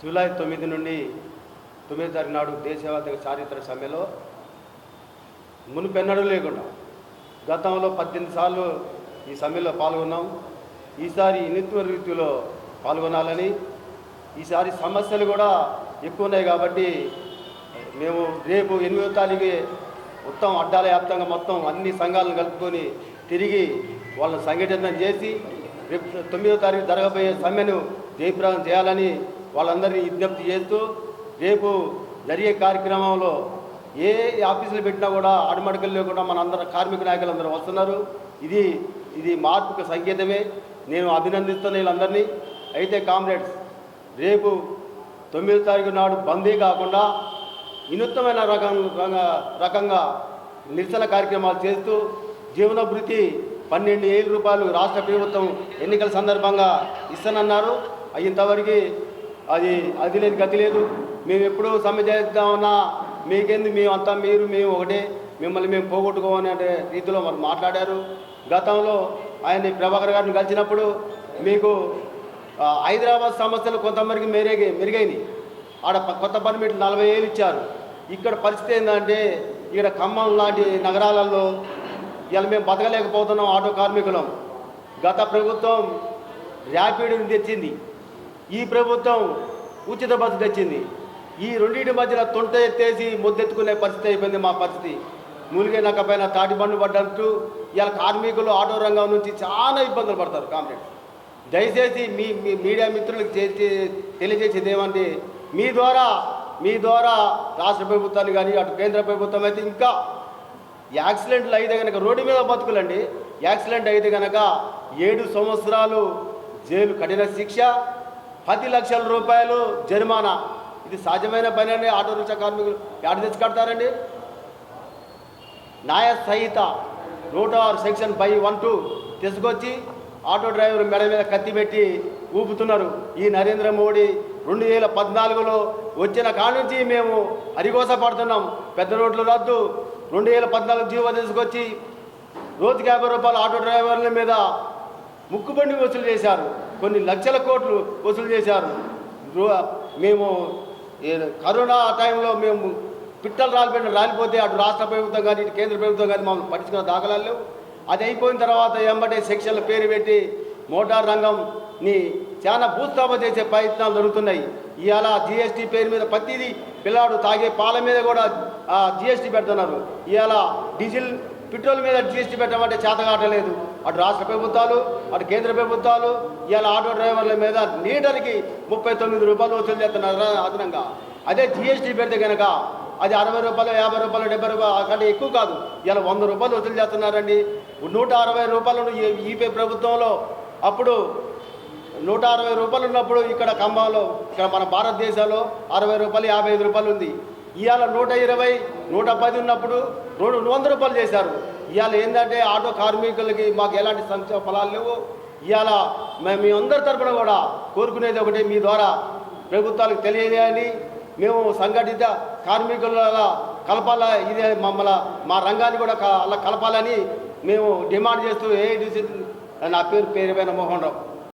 July తొమ్మిది నుండి తొమ్మిది తారీఖు నాడు దేశవ్యాప్త చారిత్రక సమ్మెలో మునుపెన్నడూ లేకుండా గతంలో పద్దెనిమిది సార్లు ఈ సమ్మెలో పాల్గొన్నాం. ఈసారి నిత్య రీతిలో పాల్గొనాలని. ఈసారి సమస్యలు కూడా ఎక్కువ ఉన్నాయి కాబట్టి మేము రేపు ఎనిమిదో తారీఖు మొత్తం అడ్డాల వ్యాప్తంగా మొత్తం అన్ని సంఘాలను కలుపుకొని తిరిగి వాళ్ళని సంఘటన చేసి రేపు తొమ్మిదో తారీఖు జరగబోయే సమ్మెను జయప్రదం చేయాలని వాళ్ళందరినీ విజ్ఞప్తి చేస్తూ రేపు జరిగే కార్యక్రమంలో ఏ ఆఫీసులు పెట్టినా కూడా అడుమడుకలు లేకుండా మన అందరు కార్మిక నాయకులు అందరూ వస్తున్నారు. ఇది ఇది మార్పుకు సంకేతమే. నేను అభినందిస్తున్న వీళ్ళందరినీ. అయితే కామ్రేడ్స్ రేపు తొమ్మిదో తారీఖు నాడు బందీ కాకుండా వినూత్నమైన రకం రకంగా నిరసన కార్యక్రమాలు చేస్తూ జీవనభృతి పన్నెండు వేల రూపాయలు రాష్ట్ర ప్రభుత్వం ఎన్నికల సందర్భంగా ఇస్తానన్నారు. ఇంతవరకు అది అది లేదు గతి లేదు. మేము ఎప్పుడూ సమ్మె చేద్దామన్నా మీకెందుకు మేము అంతా మీరు మేము ఒకటే. మిమ్మల్ని మేము పోగొట్టుకోమనే రీతిలో మరి మాట్లాడారు. గతంలో ఆయన ప్రభాకర్ గారిని కలిసినప్పుడు మీకు హైదరాబాద్ సమస్యలు కొంతమందికి మెరుగై మెరుగైనవి ఆడ కొత్త పర్మిట్లు నలభై ఏళ్ళు ఇచ్చారు. ఇక్కడ పరిస్థితి ఏంటంటే ఇక్కడ ఖమ్మం లాంటి నగరాలలో ఇలా మేము బతకలేకపోతున్నాం ఆటో కార్మికులం. గత ప్రభుత్వం ర్యాపిడ్ని తెచ్చింది. ఈ ప్రభుత్వం ఉచిత బస్సు తెచ్చింది. ఈ రెండింటి మధ్యన తొంట ఎత్తేసి ముద్దెత్తుకునే పరిస్థితి అయిపోయింది మా పరిస్థితి. మూలిగే నక్క పైన తాటి బండ్లు పడ్డట్టు ఇలా కార్మికులు ఆటో రంగం నుంచి చాలా ఇబ్బందులు పడతారు కామ్రేడ్స్ దయచేసి మీ మీ మీడియా మిత్రులకు తెలియజేసేది ఏమంటే మీ ద్వారా మీ ద్వారా రాష్ట్ర ప్రభుత్వాన్ని కానీ అటు కేంద్ర ప్రభుత్వం అయితే ఇంకా యాక్సిడెంట్లు అయితే కనుక రోడ్డు మీద బతుకులండి. యాక్సిడెంట్ అయితే కనుక ఏడు సంవత్సరాలు జైలు కఠిన శిక్ష పది లక్షల రూపాయలు జరిమానా. ఇది సాధ్యమైన పని అండి. ఆటో రిక్షా కార్మికులు ఎక్కడ తెచ్చి కడతారండి. న్యాయ సహిత నూట ఆరు సెక్షన్ బై వన్ టూ తీసుకొచ్చి ఆటో డ్రైవర్ మెడ మీద కత్తి పెట్టి ఊపుతున్నారు. ఈ నరేంద్ర మోడీ రెండు వేల పద్నాలుగులో వచ్చిన కాడ నుంచి మేము హరిగోస పడుతున్నాం. పెద్ద నోట్లు రద్దు. రెండు వేల పద్నాలుగు జీవో తీసుకొచ్చి రోజుకి యాభై రూపాయలు ఆటో డ్రైవర్ల మీద ముక్కుబండి వసూలు చేశారు. కొన్ని లక్షల కోట్లు వసూలు చేశారు. మేము కరోనా టైంలో మేము పిట్టలు రాలిపోయిన రాలిపోతే అటు రాష్ట్ర ప్రభుత్వం కానీ ఇటు కేంద్ర ప్రభుత్వం కానీ మమ్మల్ని పట్టించుకున్న దాఖలాలు లేవు. అది అయిపోయిన తర్వాత ఎంబటే సెక్షన్ల పేరు పెట్టి మోటార్ రంగంని చాలా భూస్థాపన చేసే ప్రయత్నాలు జరుగుతున్నాయి. ఇవాళ జిఎస్టీ పేరు మీద ప్రతిదీ పిల్లాడు తాగే పాల మీద కూడా జిఎస్టీ పెడుతున్నారు. ఇవాళ డీజిల్ పెట్రోల్ మీద జిఎస్టీ పెట్టమంటే చేతగాటలేదు అటు రాష్ట్ర ప్రభుత్వాలు అటు కేంద్ర ప్రభుత్వాలు ఇవాళ ఆటో డ్రైవర్ల మీద లీటర్కి ముప్పై తొమ్మిది రూపాయలు వసూలు చేస్తున్నారు అదనంగా. అదే జిఎస్టీ పెడితే కనుక అది అరవై రూపాయలు యాభై రూపాయలు డెబ్బై రూపాయలు కంటే ఎక్కువ కాదు. ఇలా వంద రూపాయలు వసూలు చేస్తున్నారండి. నూట అరవై రూపాయలను ఈపీ ప్రభుత్వంలో అప్పుడు నూట అరవై రూపాయలు ఉన్నప్పుడు ఇక్కడ ఖమ్మంలో ఇక్కడ మన భారతదేశంలో అరవై రూపాయలు యాభై ఐదు రూపాయలు ఉంది. ఇవాళ నూట ఇరవై నూట పది ఉన్నప్పుడు రెండు వంద రూపాయలు చేశారు. ఇవాళ ఏంటంటే ఆటో కార్మికులకి మాకు ఎలాంటి సంక్షేమ ఫలాలు లేవు. ఇవాళ మేము మీ అందరి తరపున కూడా కోరుకునేది ఒకటి మీ ద్వారా ప్రభుత్వాలకు తెలియజేయాలి. మేము సంఘటిత కార్మికుల కలపాల ఇదే మమ్మల్ని మా రంగాన్ని కూడా క- అలా కలపాలని మేము డిమాండ్ చేస్తూ ఏ నా పేరు పేరుపైన మోహన్ రావు.